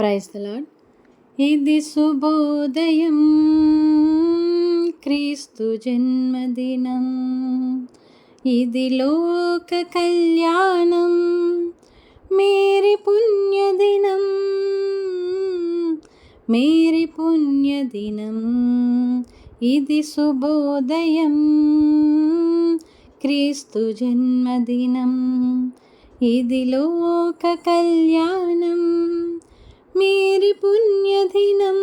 Praise lord ఇది శుభోదయం క్రీస్తు జన్మదినం. ఇది లోక కళ్యాణం మేరీ పుణ్యదినం. మేరీ పుణ్యదినం ఇది శుభోదయం క్రీస్తు జన్మదినం. ఇది లోక కళ్యాణం మేరీ పుణ్యదినం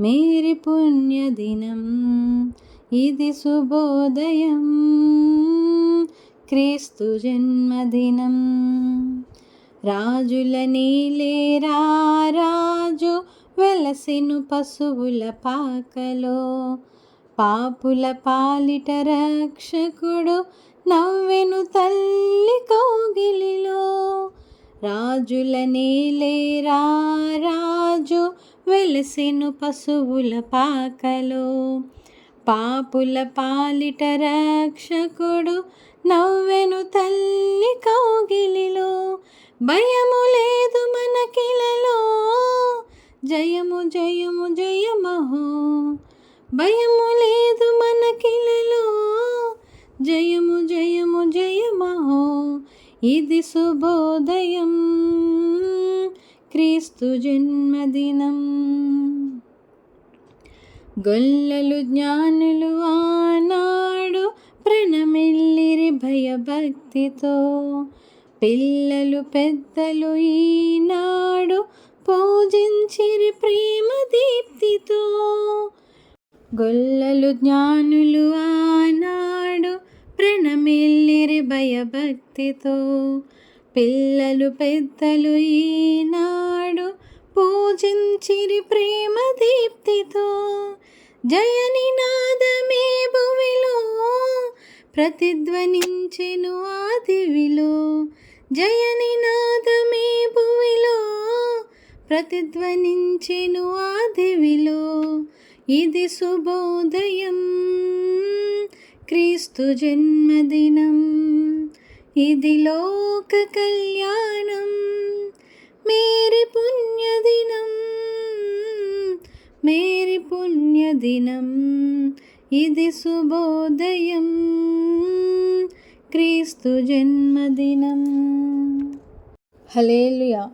మేరీ పుణ్యదినం ఇది శుభోదయం క్రీస్తు జన్మదినం. రాజుల నీలేరా రాజు వెలసిను పశువుల పాకలో. పాపుల పాలిట రక్షకుడు నవ్వెను తల్లి రాజుల నేలేరా రాజు వెలసెను పశువుల పాకలో. పాపుల పాలిట రక్షకుడు నవ్వెను తల్లి కౌగిలిలో. భయము లేదు మనకిలలో జయము జయము జయమహో. భయము లేదు మనకిలలో ఇది శుభోదయం. క్రీస్తు జన్మదినం. గొల్లలు జ్ఞానులు ఆనాడు ప్రణమిల్లిరి భయభక్తితో. పిల్లలు పెద్దలు ఈనాడు పూజించిరి ప్రేమ దీప్తితో. గొల్లలు జ్ఞానులు ఆనాడు ప్రణమి భయభక్తితో పిల్లలు పెద్దలు ఈనాడు పూజించిరి ప్రేమ దీప్తితో. జయని నాదమే భువిలో ప్రతిధ్వనించెను ఆదివిలో జయని నాదమే భువిలో ప్రతిధ్వనించెను ఆదివిలో ఇది శుభోదయం క్రీస్తు జన్మదినం. ఇది లోక కళ్యాణం మేరీ పుణ్యదినం మేరీ పుణ్యదినం ఇది శుభోదయం క్రీస్తు జన్మదినం హలేలుయా